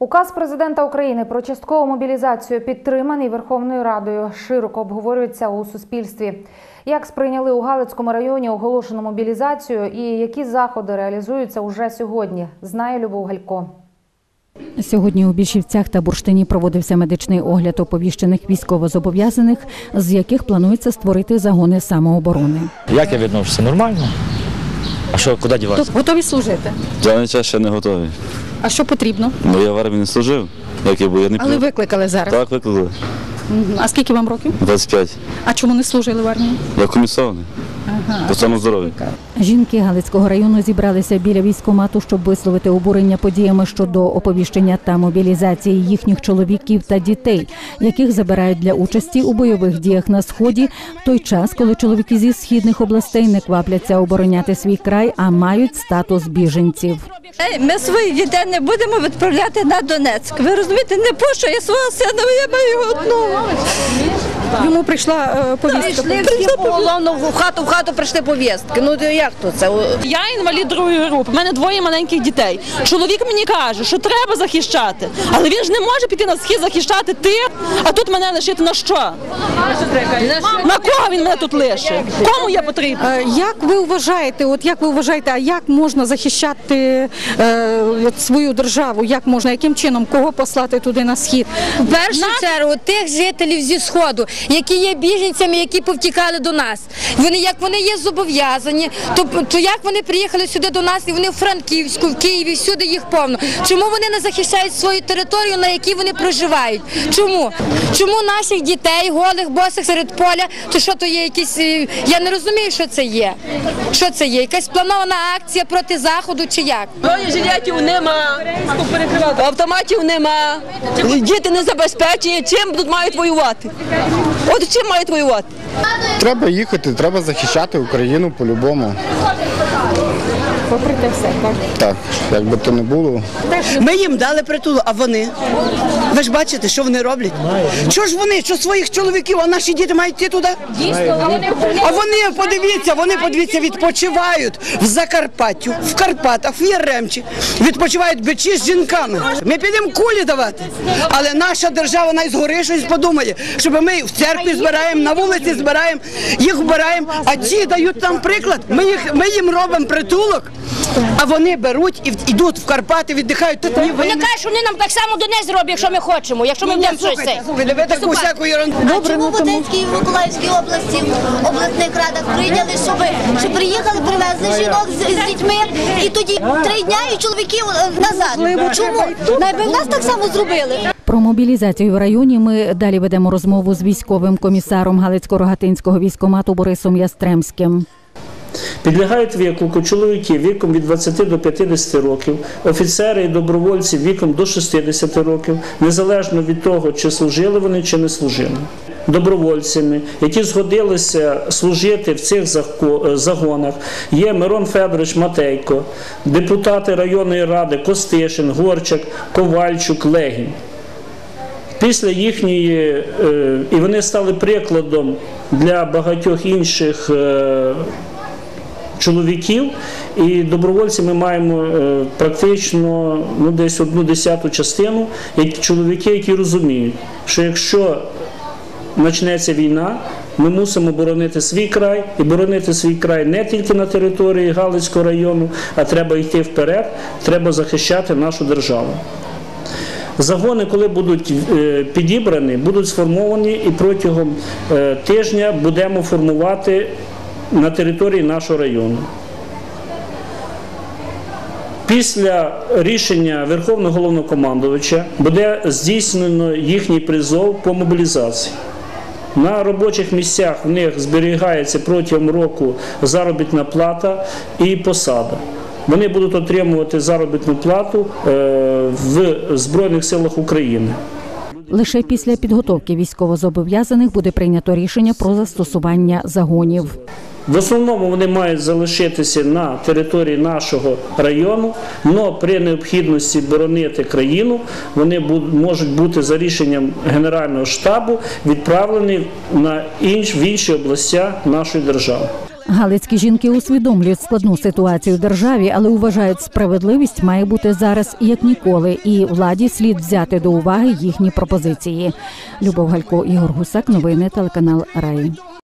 Указ президента України про часткову мобілізацію підтриманий Верховною Радою. Широко обговорюється у суспільстві. Як сприйняли у Галицькому районі оголошену мобілізацію і які заходи реалізуються уже сьогодні, знає Любов Галько. Сьогодні у Більшівцях та Бурштині проводився медичний огляд оповіщених військовозобов'язаних, з яких планується створити загони самооборони. Як я відношуся? Нормально. А що, куди діватися? готові служити. Даний час ще не готовий. А що потрібно? Бо я в армії не служив, як я був, я не Але викликали зараз. Так, викликали. Мгм. А скільки вам років? 25. А чому не служили в армії? Я комісований. По цьому здоров'ю. Жінки Галицького району зібралися біля військкомату, щоб висловити обурення подіями щодо оповіщення та мобілізації їхніх чоловіків та дітей, яких забирають для участі у бойових діях на сході, в той час, коли чоловіки зі східних областей не квапляться обороняти свій край, а мають статус біженців. Ей, Ми своїх дітей не будемо відправляти на Донецьк. Ви розумієте, не пошу, я свого сина, я маю одного. Йому прийшла е, повістка. Прийшли всі поголовно в хату в хату прийшли повістки. Ну то як то це? Я інвалід другої групи. У мене двоє маленьких дітей. Чоловік мені каже, що треба захищати, але він ж не може піти на схід захищати тих, а тут мене лишити на що? На кого він мене тут лишить? Кому я потрібна? Е, Як ви вважаєте, от як ви вважаєте, а як можна захищати е, от свою державу? Як можна, яким чином, кого послати туди на схід? В першу чергу тих жителів зі сходу, які є біженцями, які повтікали до нас. Вони як вони є зобов'язані, то, то як вони приїхали сюди до нас і вони в Франківську, в Києві, всюди їх повно. Чому вони не захищають свою територію, на якій вони проживають? Чому? Чому наших дітей, голих, босих серед поля, то що то є якісь. е, Я не розумію, що це є. Що це є? Якась планована акція проти заходу чи як? Жилетів нема, автоматів нема, діти не забезпечені. Чим тут мають воювати? От чим мають воювати? Треба їхати, треба захищати Україну по-любому. Попри те все, так? Так, як би то не було. Ми їм дали притулу, а вони? Ви ж бачите, що вони роблять? Що ж вони, що своїх чоловіків, а наші діти мають йти туди? А вони, подивіться, вони, подивіться, відпочивають в Закарпаттю, в Карпатах, в Яремчі. Відпочивають бичі з жінками. Ми підемо кулі давати. Але наша держава най згори щось подумає, щоб ми в церкві збираємо, на вулиці збираємо, їх вбираємо, а ті дають нам приклад. Ми, їх, ми їм робимо притулок, а вони беруть і в- йдуть в Карпати, віддихають. Тут ні Вони війни. кажуть, що вони нам так само донець зроблять, якщо ми хочемо, якщо ми будемо щось. Слухайте, це. слухайте, ви таку всяку ерунду. А чому в Одеській і в Миколаївській області в обласних радах прийняли, щоб, щоб приїхали, привезли жінок з, з дітьми і тоді три дня і чоловіків е, назад? Чому? Найби в нас так само зробили. Про мобілізацію в районі ми далі ведемо розмову з військовим комісаром Галицько-Рогатинського військомату Борисом Ястремським. Підлягають виклику чоловіки віком від 20 до 50 років, офіцери і добровольці віком до 60 років, незалежно від того, чи служили вони, чи не служили. Добровольцями, які згодилися служити в цих е, загонах, є Мирон Федорович Матейко, депутати районної ради Костишин, Горчак, Ковальчук, Легінь. Після їхньої, е, і вони стали прикладом для багатьох інших е, чоловіків, і добровольці ми маємо е, практично ну, десь одну десяту частину, які чоловіки, які розуміють, що якщо почнеться війна, ми мусимо боронити свій край і боронити свій край не тільки на території Галицького району, а треба йти вперед, треба захищати нашу державу. Загони, коли будуть е, підібрані, будуть сформовані і протягом е, тижня будемо формувати на території нашого району. Після рішення Верховного головнокомандувача буде здійснено їхній призов по мобілізації. На робочих місцях в них зберігається протягом року заробітна плата і посада. Вони будуть отримувати заробітну плату е, в Збройних силах України. Лише після підготовки військовозобов'язаних буде прийнято рішення про застосування загонів. В основному вони мають залишитися на території нашого району, але при необхідності боронити країну вони можуть бути за рішенням Генерального штабу відправлені на інш, в інші областя нашої держави. Галицькі жінки усвідомлюють складну ситуацію в державі, але вважають, справедливість має бути зараз як ніколи, і владі слід взяти до уваги їхні пропозиції. Любов Галько, Ігор Гусак, новини телеканал Раї.